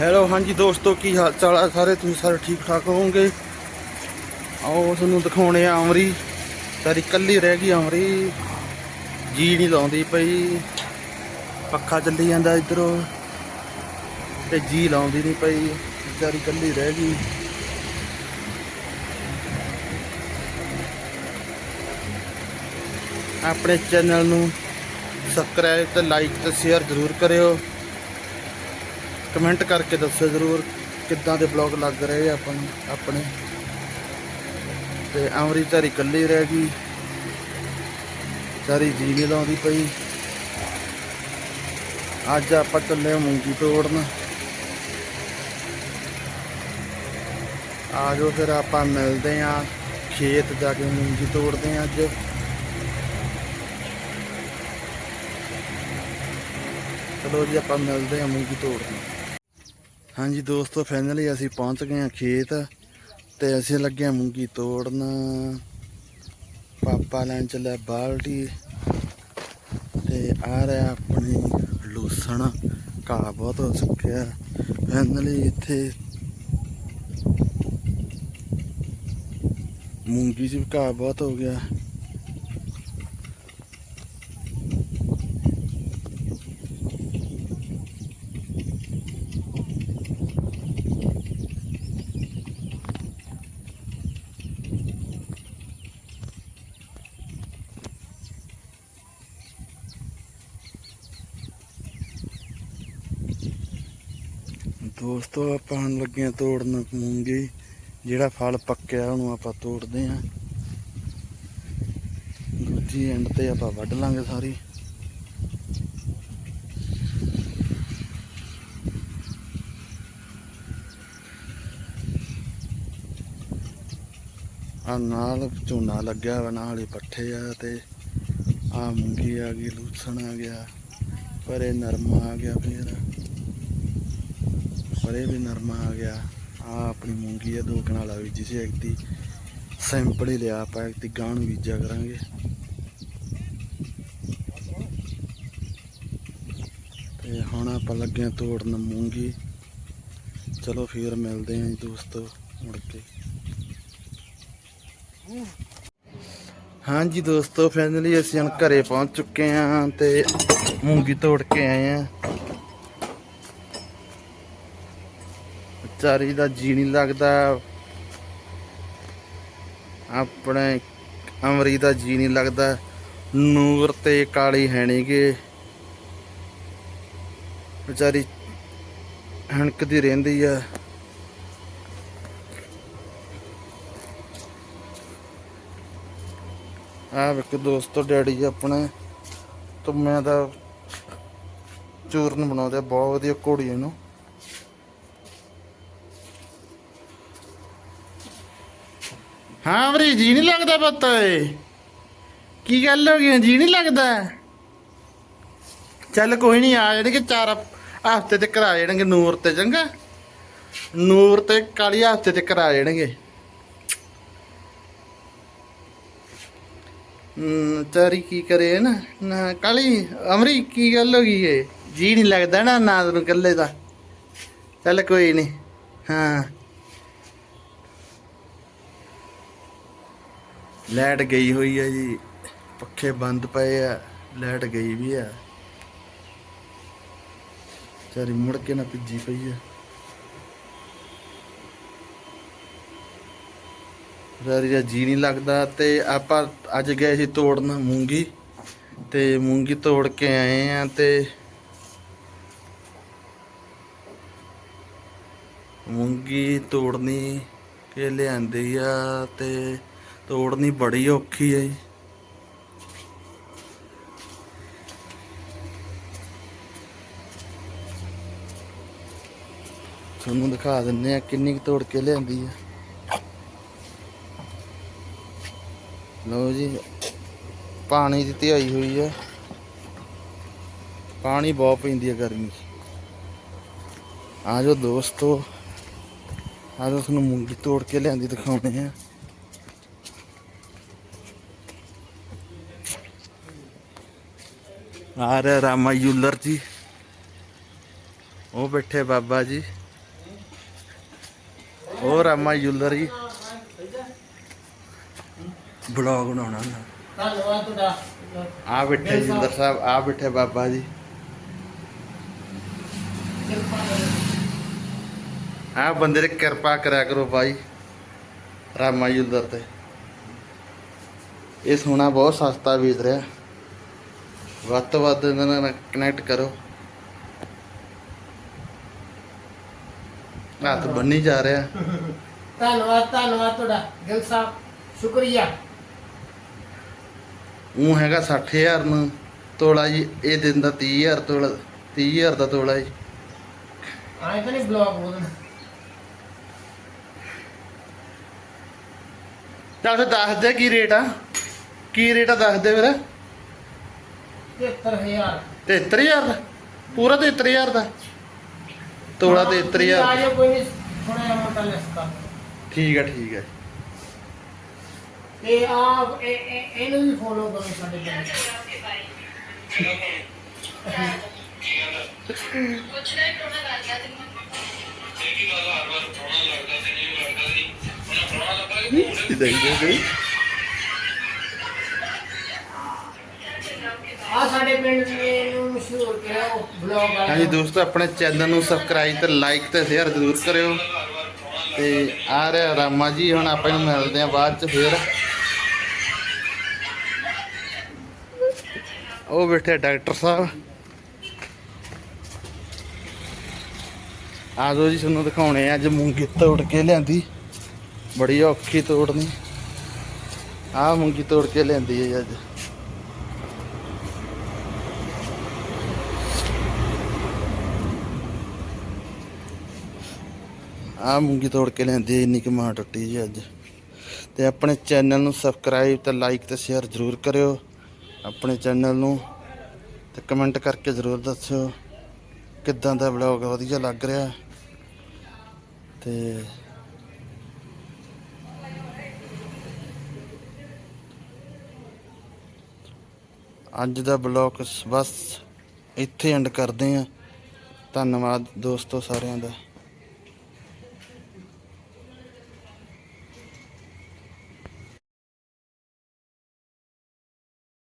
Hello ਹਾਂਜੀ ਦੋਸਤੋ, ਕੀ ਹਾਲ ਚਾਲ ਆ ਸਾਰੇ? ਤੁਸੀਂ ਸਾਰੇ ਠੀਕ ਠਾਕ ਹੋਵੋਗੇ? ਆਓ, ਤੁਹਾਨੂੰ ਦਿਖਾਉਣੇ ਆ ਅਮਰੀ। ਸਾਰੀ ਕੱਲੀ ਰਹਿ ਗਈ ਅਮਰੀ। ਜੀ ਨਹੀਂ ਲਾਉਂਦੀ ਪਈ। ਪੱਖਾ ਚੱਲੀ ਜਾਂਦਾ ਇਧਰੋਂ ਤੇ ਜੀ ਲਾਉਂਦੀ ਨਹੀਂ ਪਈ। ਵਿਚਾਰੀ ਕੱਲੀ ਰਹਿ ਗਈ। ਆਪਣੇ ਚੈਨਲ ਨੂੰ ਸਬਸਕ੍ਰਾਈਬ ਤੇ ਲਾਈਕ ਤੇ ਸ਼ੇਅਰ ਜ਼ਰੂਰ ਕਰਿਓ। ਕਮੈਂਟ ਕਰਕੇ ਦੱਸੋ ਜ਼ਰੂਰ ਕਿੱਦਾਂ ਦੇ ਬਲੌਗ ਲੱਗ ਰਹੇ ਆ ਆਪਾਂ ਨੂੰ, ਆਪਣੇ। ਤੇ ਅਮਰੀ ਧਾਰੀ ਇਕੱਲੀ ਰਹਿ ਗਈ। ਸਾਰੀ ਜੀ ਨਹੀਂ ਲਾਉਂਦੀ ਪਈ। ਅੱਜ ਆਪਾਂ ਚੱਲੇ ਮੂੰਗੀ ਤੋੜਨ। ਆ ਜਾਓ ਫਿਰ ਆਪਾਂ ਮਿਲਦੇ ਆ ਖੇਤ ਜਾ ਕੇ ਮੂੰਗੀ ਤੋੜਦੇ ਆ ਅੱਜ। ਚਲੋ ਜੀ, ਆਪਾਂ ਮਿਲਦੇ ਆ ਮੂੰਗੀ ਤੋੜਨ। ਹਾਂਜੀ ਦੋਸਤੋ ਫਾਈਨਲੀ ਅਸੀਂ ਪਹੁੰਚ ਗਏ ਹਾਂ ਖੇਤ ਤੇ ਅਸੀਂ ਲੱਗਿਆ ਮੂੰਗੀ ਤੋੜਨ। ਪਾਪਾ ਲੈਣ ਚੱਲਿਆ ਬਾਲਟੀ ਤੇ ਆ ਰਿਹਾ ਆਪਣੀ ਲੂਸਣ। ਘਾਹ ਬਹੁਤ ਹੋ ਚੁੱਕਿਆ ਫਾਈਨਲੀ ਇੱਥੇ ਮੂੰਗੀ 'ਚ ਵੀ ਘਾਹ ਬਹੁਤ ਹੋ ਗਿਆ। ਦੋਸਤੋ, ਆਪਾਂ ਹੁਣ ਲੱਗੇ ਆ ਤੋੜਨ ਮੂੰਗੀ। ਜਿਹੜਾ ਫਲ ਪੱਕਿਆ, ਉਹਨੂੰ ਆਪਾਂ ਤੋੜਦੇ ਆ ਦੂਜੀ ਐਂਡ ਤੇ ਆਪਾਂ ਵੱਢ ਲਾਂਗੇ ਸਾਰੀ। ਆ ਨਾਲ ਝੋਨਾ ਲੱਗਿਆ ਵਾ, ਨਾਲ ਹੀ ਪੱਠੇ ਆ ਤੇ ਆ ਮੂੰਗੀ ਆ ਗਈ, ਲੂਸਣ ਆ ਗਿਆ, ਪਰ ਇਹ ਨਰਮਾ ਆ ਗਿਆ ਫੇਰ। ਪਰੇ ਵੀ ਨਰਮਾ ਆ ਗਿਆ। ਆ ਆਪਣੀ ਮੂੰਗੀ ਆ, ਦੋ ਕਨਾਲਾ ਬੀਜੀ ਸੀ ਇੱਕ ਦੀ ਸੈਂਪਲ ਹੀ ਲਿਆ ਆਪਾਂ, ਇੱਕ ਦੀ ਗਾਂ ਬੀਜਿਆ ਕਰਾਂਗੇ। ਤੇ ਹੁਣ ਆਪਾਂ ਲੱਗੇ ਆ ਤੋੜਨ ਮੂੰਗੀ। ਚਲੋ ਫੇਰ ਮਿਲਦੇ ਆਂ ਜੀ ਦੋਸਤੋ, ਮੁੜ ਕੇ। ਹਾਂਜੀ ਦੋਸਤੋ ਫਾਈਨਲੀ ਅਸੀਂ ਹੁਣ ਘਰੇ ਪਹੁੰਚ ਚੁੱਕੇ ਆਂ ਤੇ ਮੂੰਗੀ ਤੋੜ ਕੇ ਆਏ ਆਂ। ਵਿਚਾਰੀ ਦਾ ਜੀ ਨਹੀਂ ਲੱਗਦਾ। ਆਪਣੇ ਅਮਰੀ ਦਾ ਜੀ ਨਹੀਂ ਲੱਗਦਾ। ਨੂਰ ਤੇ ਕਾਲੀ ਹੈ ਨੀਗੇ ਵਿਚਾਰੀ ਹਣਕਦੀ ਰਹਿੰਦੀ ਆ। ਆ ਵੇਖੋ ਦੋਸਤੋ, ਡੈਡੀ ਆਪਣੇ ਤੁਮਿਆਂ ਦਾ ਚੂਰਨ ਬਣਾਉਂਦੇ ਬਹੁਤ ਵਧੀਆ ਘੋੜੀ ਇਹਨੂੰ ਹਾਂ ਵੀਰੇ ਜੀ ਨਹੀਂ ਲੱਗਦਾ ਪੁੱਤ। ਏ ਕੀ ਗੱਲ ਹੋ ਗਈ? ਜੀ ਨਹੀਂ ਲੱਗਦਾ? ਚੱਲ ਕੋਈ ਨਹੀਂ ਆ ਜਾਣਗੇ ਚਾਰ ਹਫ਼ਤੇ ਤੱਕ ਆ ਜਾਣਗੇ ਨੂਰ ਤੇ ਚੰਗਾ। ਨੂਰ ਤੇ ਕਾਲੀ ਹਫ਼ਤੇ ਤੱਕ ਆ ਜਾਣਗੇ। ਹਮ, ਚਾਰੀ ਕੀ ਕਰੇ ਨਾ? ਨਾ ਕਾਲੀ ਅਮਰੀ ਕੀ ਗੱਲ ਹੋ ਗਈ ਏ? ਜੀ ਨਹੀਂ ਲੱਗਦਾ ਨਾ ਨਾ ਨੂੰ ਇਕੱਲੇ ਦਾ। ਚੱਲ ਕੋਈ ਨਹੀਂ। ਹਾਂ। ਲਾਈਟ ਗਈ ਹੋਈ ਹੈ ਜੀ। ਪੱਖੇ ਬੰਦ ਪਏ ਆ, ਲਾਈਟ ਗਈ ਵੀ ਆ। ਚਾਰੀ ਮੁੜ ਕੇ ਨਾ ਭਿੱਜੀ ਪਈ ਆ। ਸਾਰੀ ਦਾ ਜੀ ਨਹੀਂ ਲੱਗਦਾ ਤੇ ਆਪਾਂ ਅੱਜ ਗਏ ਸੀ ਤੋੜਨ ਮੂੰਗੀ। ਤੇ ਮੂੰਗੀ ਤੋੜ ਕੇ ਆਏ ਆ ਤੇ ਮੂੰਗੀ ਤੋੜਨੀ ਕੇ ਲਿਆਂਦੀ ਆ ਤੇ ਤੋੜਨੀ ਬੜੀ ਔਖੀ ਹੈ ਜੀ। ਤੁਹਾਨੂੰ ਦਿਖਾ ਦਿੰਦੇ ਆ ਕਿੰਨੀ ਕੁ ਤੋੜ ਕੇ ਲਿਆਂਦੀ ਆ ਲਓ ਜੀ, ਪਾਣੀ ਦੀ ਧਿਆਈ ਹੋਈ ਆ ਪਾਣੀ ਬਹੁਤ ਪੈਂਦੀ ਆ ਗਰਮੀ ਆ ਜਾਓ ਦੋਸਤੋ, ਆ ਜਾਓ ਤੁਹਾਨੂੰ ਮੂੰਗੀ ਤੋੜ ਕੇ ਲਿਆਂਦੀ ਦਿਖਾਉਣੇ ਆ। ਆ ਰਿਹਾ ਰਾਮਾ ਯੂਲਰ ਜੀ। ਉਹ ਬੈਠੇ ਬਾਬਾ ਜੀ। ਹੋਰ ਰਾਮਾ ਜੁਲਰੀ ਬਲੌਗ ਬਣਾਉਣਾ ਹੁੰਦਾ। ਧੰਨਵਾਦ ਤੁਹਾਡਾ। ਆ ਬੈਠੇ ਜਿੰਦਰ ਸਾਹਿਬ ਆ ਬੈਠੇ ਬਾਬਾ ਜੀ। ਆ ਬੰਦੇ ਦੀ ਕਿਰਪਾ ਕਰਿਆ ਕਰੋ ਬਾਈ ਰਾਮਾ ਜੁਲਰ ਤੇ। ਇਹ ਸੋਨਾ ਬਹੁਤ ਸਸਤਾ ਵੇਚ ਰਿਹਾ। ਵੱਧ ਤੋਂ ਵੱਧ ਇਹਨਾਂ ਨਾਲ ਕਨੈਕਟ ਕਰੋ। ਹੱਥ ਬੰਨੀ ਜਾ ਰਿਹਾ। ਧੰਨਵਾਦ ਧੰਨਵਾਦ ਤੁਹਾਡਾ। ਗਿਲ ਸਾਹਿਬ ਸ਼ੁਕਰੀਆ। ਉਹ ਹੈਗਾ 60000 ਨੂੰ। ਤੋਲਾ ਜੀ ਇਹ ਦਿੰਦਾ 30000 ਤੋਲਾ 30000 ਦਾ ਤੋਲਾ ਜੀ। ਆਏ ਤਾਂ ਨਹੀਂ ਬਲੌਗ ਬੋਲਣਾ ਤਾਂ ਦੱਸ ਦੇ ਕੀ ਰੇਟ ਆ। ਕੀ ਰੇਟ ਆ ਦੱਸ ਦੇ ਵੀਰ 73000 73000 ਦਾ? ਪੂਰਾ 73000 ਦਾ? ਤੋਲਾ 73000 ਆ ਕੋਈ ਨਹੀਂ ਥੋੜਾ ਜਿਹਾ ਮੋਟਾ ਲਿਸਕਾ ਠੀਕ ਆ ਠੀਕ ਆ। ਤੇ ਆ ਇਹ- ਇਹ- ਇਹਨੂੰ ਵੀ ਫੋਲੋ ਕਰੋ ਸਾਡੇ ਪਿੰਡ ਇਦਾਂ ਹੀ ਗਈ ਆ ਸਾਡੇ ਪਿੰਡ ਨੇ ਨੂੰ ਮਸ਼ਹੂਰ ਕਿਹਾ ਬਲੌਗ ਵਾਲਾ ਹਾਂਜੀ ਦੋਸਤੋ ਆਪਣੇ ਚੈਨਲ ਨੂੰ ਸਬਸਕ੍ਰਾਈਬ ਤੇ ਲਾਈਕ ਤੇ ਸ਼ੇਅਰ ਜ਼ਰੂਰ ਕਰਿਓ। ਤੇ ਆ ਰਿਹਾ ਰਾਮਾ ਜੀ ਹੁਣ ਆਪਾਂ ਨੂੰ ਮਿਲਦੇ ਆ ਬਾਅਦ ਚ ਫੇਰ। ਉਹ ਬੈਠੇ ਡਾਕਟਰ ਸਾਹਿਬ। ਆ ਜਾਓ ਜੀ ਤੁਹਾਨੂੰ ਦਿਖਾਉਣੇ ਆ ਅੱਜ ਮੂੰਗੀ ਤੋੜ ਕੇ ਲਿਆਂਦੀ। ਬੜੀ ਔਖੀ ਤੋੜਨੀ। ਆ ਮੂੰਗੀ ਤੋੜ ਕੇ ਲਿਆਂਦੀ ਹੈ ਜੀ ਅੱਜ। ਆ ਮੂੰਗੀ ਤੋੜ ਕੇ ਲੈਂਦੀ ਇੰਨੀ ਕਿ ਮਾਂ ਟੁੱਟੀ ਜੀ ਅੱਜ। ਤੇ ਆਪਣੇ ਚੈਨਲ ਨੂੰ ਸਬਸਕ੍ਰਾਈਬ ਤੇ ਲਾਈਕ ਤੇ ਸ਼ੇਅਰ ਜ਼ਰੂਰ ਕਰਿਓ ਆਪਣੇ ਚੈਨਲ ਨੂੰ। ਤੇ ਕਮੈਂਟ ਕਰਕੇ ਜ਼ਰੂਰ ਦੱਸਿਓ ਕਿੱਦਾਂ ਦਾ ਵਲੌਗ ਵਧੀਆ ਲੱਗ ਰਿਹਾ। ਤੇ ਅੱਜ ਦਾ ਬਲੌਗ ਬਸ ਇੱਥੇ ਐਂਡ ਕਰਦੇ ਆ ਧੰਨਵਾਦ ਦੋਸਤੋ ਸਾਰਿਆਂ ਦਾ।